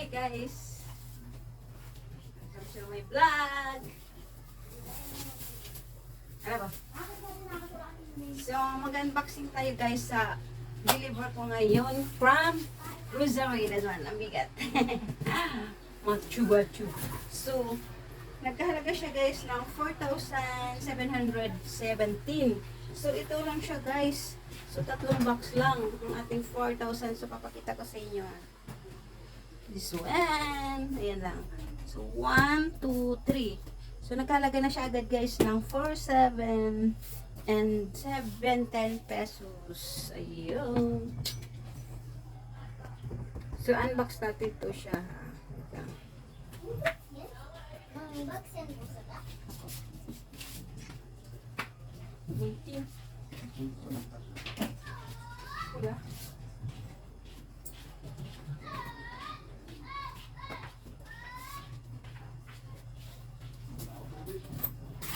Hi guys! Welcome to my vlog! So, mag-unboxing tayo guys sa deliver ko ngayon from Rosary. That one, ang bigat. Mga chuba-chuba. So, nagkahalaga siya guys ng 4,717. So, ito lang siya guys. So, tatlong box lang ang ating 4,000. So, papakita ko sa inyo. ah. This one. Ayan lang. So, 1, 2, 3. So, nagkalaga na siya agad guys ng 4, 7, and 7, 10 pesos. Ayun. So, unbox natin ito siya. ha. Wait lang. Waiting. Wala.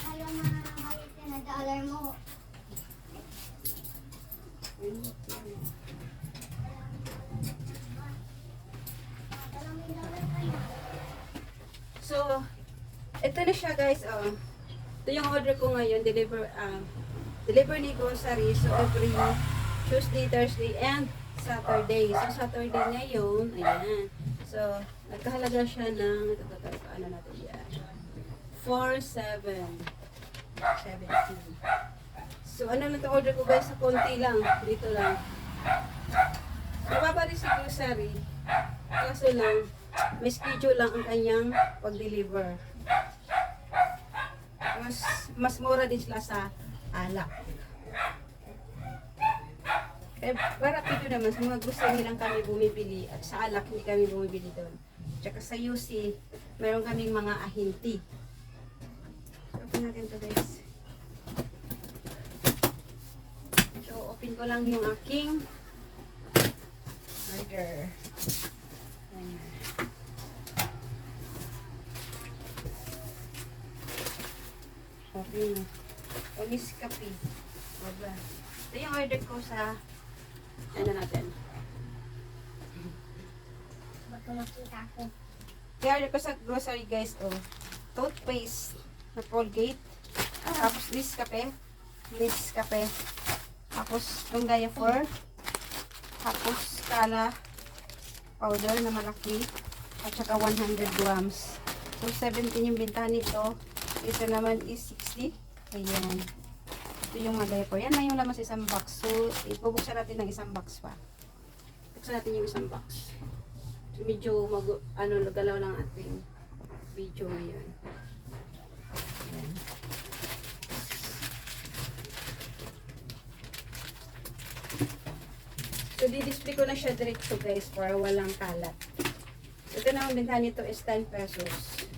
Ayaw na halit dollar mo. So, ito na siya guys. Oh. Ito yung order ko ngayon. Deliver, ah, deliver ni grocery. So, every Tuesday, Thursday, and Saturday. So, Saturday ngayon. Ayan. So, nagkahalaga siya ng, ito, ito, ito, ano natin yan. 4, 7, 17. So, ano na ito order ko guys? Sa konti lang. Dito lang. Mababa rin si grocery. Kaso lang, may schedule lang ang kanyang pag-deliver. Mas, mas mura din sila sa alak. Eh, para dito naman, sa mga grocery lang kami bumibili at sa alak hindi kami bumibili doon. Tsaka sa UC, meron kaming mga ahinti. So, open natin to guys. Ko lang yung aking. Ayan. Okay. Omis kape. Baba. Ito yung order ko sa ano natin. Ba't ko nakita ko? Kaya order ko sa grocery guys to. Toothpaste na Colgate. Tapos this kape. Tapos itong Diafor. Tapos kala powder na malaki. At saka 100 grams. So 17 yung bintahan nito. Ito naman is 60. Ayan. Ito yung mga diaper. Yan lang yung laman sa isang box. So, ibubuksan natin ng isang box pa. Buksan natin yung isang box. So, medyo mag, ano, galaw lang ating video ngayon. Ayan. So, di-display ko na siya diretso guys para walang kalat. Ito na ang benta nito is 10 pesos.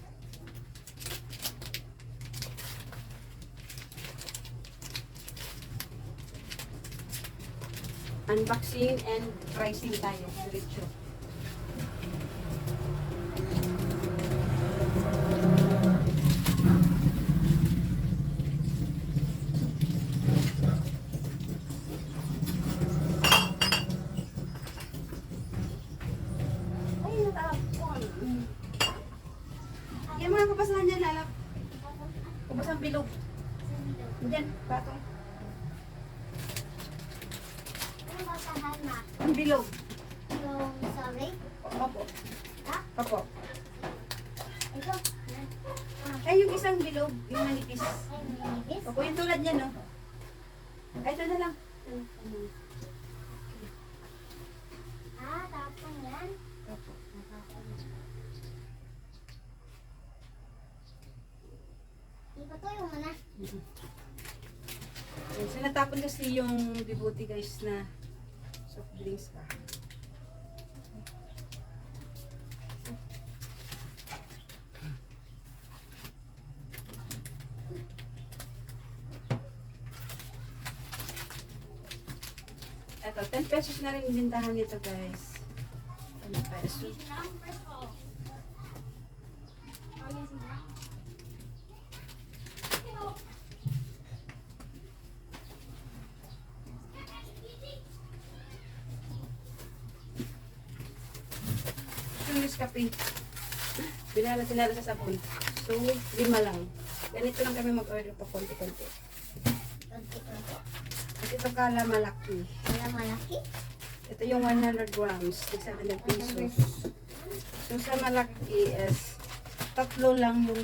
Unboxing and pricing tayo. Diretso. Ay, natapon. Yan mga kapasahan dyan, lalap. Ubus ang bilog. Diyan, batong. Ano? Ang bilog. Yung sorry? Opo. Ha? Opo. Ito? Ay, yung isang bilog, yung manipis. ay, manipis? Opo, yung tulad niya, no? Ay, ito na lang. Ano? Ah, tapon yan. Opo. Ipatuyo mo na. So, natapon kasi yung bibuti guys na soft drinks pa. Ito, 10 pesos na rin yung bintahan nito guys. 10 pesos. Nescafe. Binala-tinala sa sabon. So, lima lang. Ganito lang kami mag-order pa konti-konti. At ito kala malaki. Wala malaki. Ito yung 100 grams, 600 pesos. So sa malaki is tatlo lang yung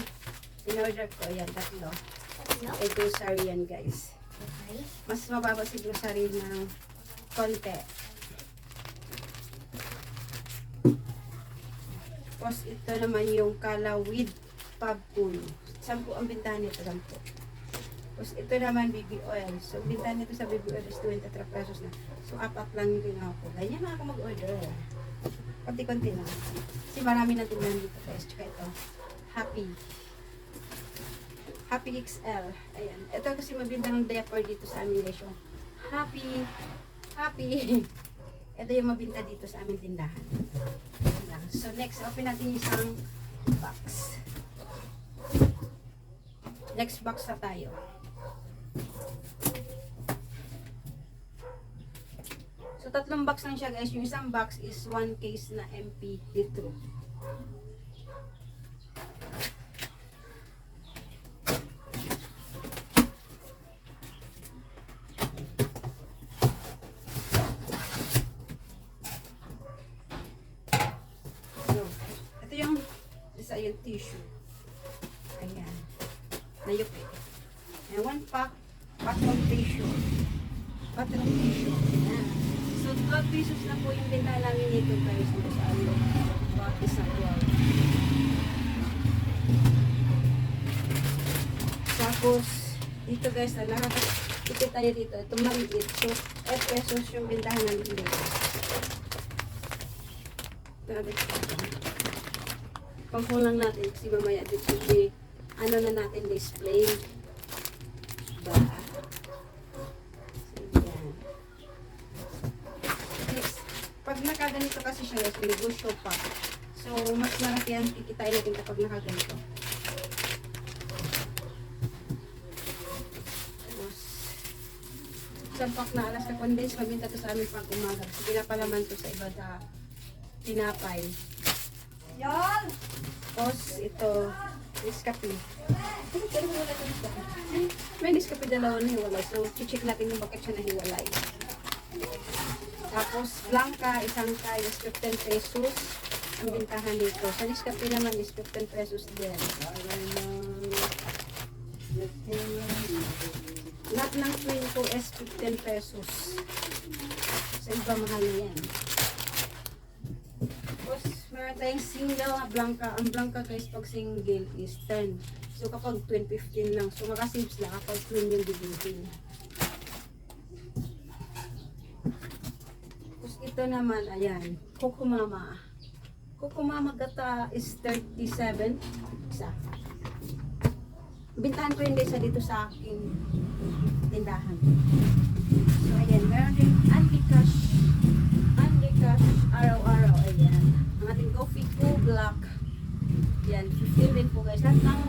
in-order ko. Ayan, tatlo. Tatlo. Ay grocery yan guys. Okay. Mas mababa si grocery ng konti. Tapos ito naman yung kala with pabkul. Sampu ang bintahan nito, sampu. Tapos ito naman baby oil. So bintahan nito sa baby oil is 23 pesos na. So apat lang yung ginawa ko. Ganyan na ako mag-order. Konti-konti lang. Kasi marami na tindahan dito guys. Tsaka ito. Happy. Happy XL. Ayan. Ito kasi mabinta ng diaper dito sa amin guys. Yung Happy. Happy. Ito yung mabinta dito sa aming tindahan. So next, open natin isang box. Next box na tayo. So tatlong box lang siya guys. Yung isang box is one case na MP litro. So, ito yung isa yung tissue. Ayan. Nayupi. Ayan, one pack, pack of tissue. Pack of tissue. Ayan. So, 12 pesos na po yung benta namin nito guys. Sa ano, bawat isang 12. Tapos, dito guys, na nakakatipid tayo dito. Ito maliit. So, 8 pesos yung bentahan namin dito. Pangkulang natin kasi mamaya dito may ano na natin display. Ba? So, yan. Next, pag nakaganito kasi siya guys, negosyo pa. So, mas malaki ang kikitain natin kapag nakaganito. Tapos, isang pack na alas na condense, mabinta to sa amin pag umaga. Kasi pinapalaman to sa iba sa tinapay. Yan! Tapos ito, Nescafe. May Nescafe dalawa na hiwalay. So, check natin yung bakit siya nahiwalay. Tapos, Blanca, isang tayo is 15 pesos. Ang bintahan dito. Sa Nescafe naman is 15 pesos din. Lahat ng twin ko is 15 pesos. Sa iba mahal na yan. Tayong single na blanca. Ang blanca guys, pag single is 10. So, kapag twin, 15 lang. So, makasaves lang kapag twin yung bibitin. Tapos, ito naman, ayan. Kukumama. Kukumama gata is 37. Isa. Bintahan ko yun guys dito sa aking tindahan. Yan. 15 din po guys. Lahat ng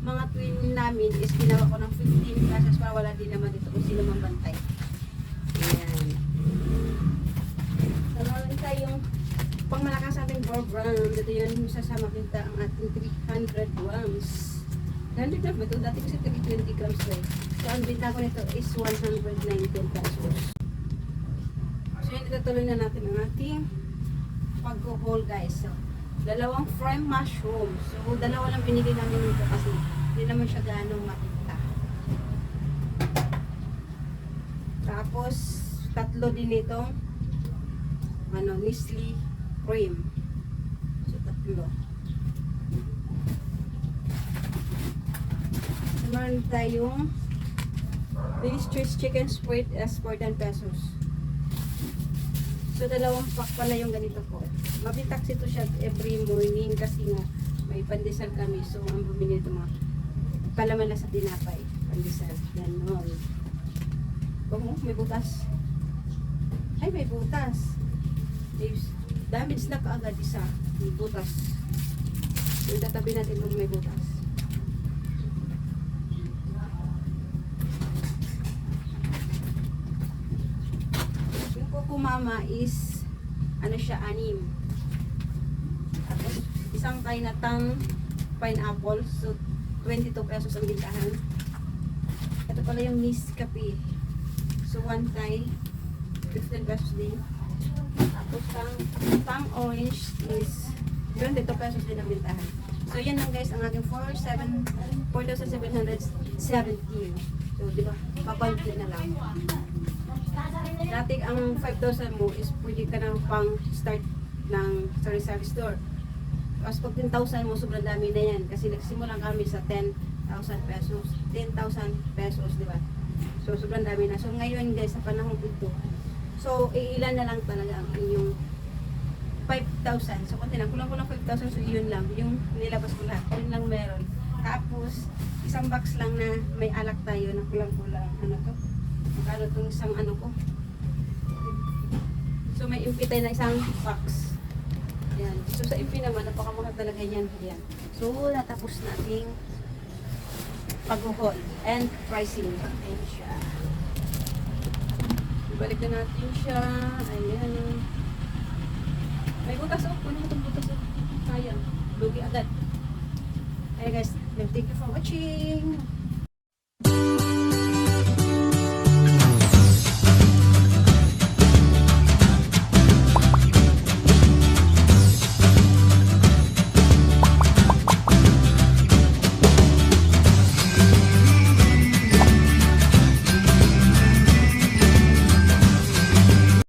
mga twin namin is ginawa ko ng 15 pesos para wala din naman dito kung sino man bantay. Ayan. So, meron tayong pang malakas ating 4 grams. Ito yun sasama pinta ang ating 300 grams. 100 grams ba ito? Dati kasi 320 grams to eh. So, ang binta ko nito is 119 pesos. So, yun, itutuloy na natin ang ating pag-haul guys. So, dalawang frame mushroom. So, dalawa lang binili namin nito kasi hindi naman siya ganong matinta. Tapos, tatlo din itong ano, Nestle cream. So, tatlo. So, meron tayong delicious chicken spread as 14 pesos. So, dalawang pack pala yung ganito ko. Mabitax ito siya every morning kasi nga may pandesal kami. So, ang bumili ito mga palaman na sa tinapay. Pandesal. Ganon. Oh, may butas. Ay, may butas. May damage na kaagad isa. May butas. So, tatabi natin kung may butas. Kukumama is ano siya, anim. isang tayo na tang pineapple. So, 22 pesos ang bintahan. Ito pala yung Nescafe. So, one Thai, 15 pesos din. Tapos, tang, tang orange is 22 pesos din ang bintahan. So, yan lang guys, ang ating 4, 7, 4,717. So, di ba? Papanti na lang. Dati ang 5,000 mo is pwede ka na pang start ng sari-sari store. Tapos pag 10,000 mo, sobrang dami na yan. Kasi nagsimulan kami sa 10,000 pesos. 10,000 pesos, di ba? So, sobrang dami na. So, ngayon guys, sa panahon ito, so, iilan na lang talaga ang inyong 5,000. So, konti lang. Kulang-kulang 5,000. So, yun lang. Yung nilabas ko lahat. Yun lang meron. Tapos, isang box lang na may alak tayo na kulang-kulang. Ano to? Magkano tong isang ano ko? So, may impitay na isang box. Yan. So, sa impy naman, napakamahal talaga yan. Yan. So, natapos nating pag-haul and pricing. Ayan siya. Ibalik na natin siya. Ayan. May butas oh. Kunin itong butas oh. Sayang. Lugi agad. Ayan guys. Thank you for watching.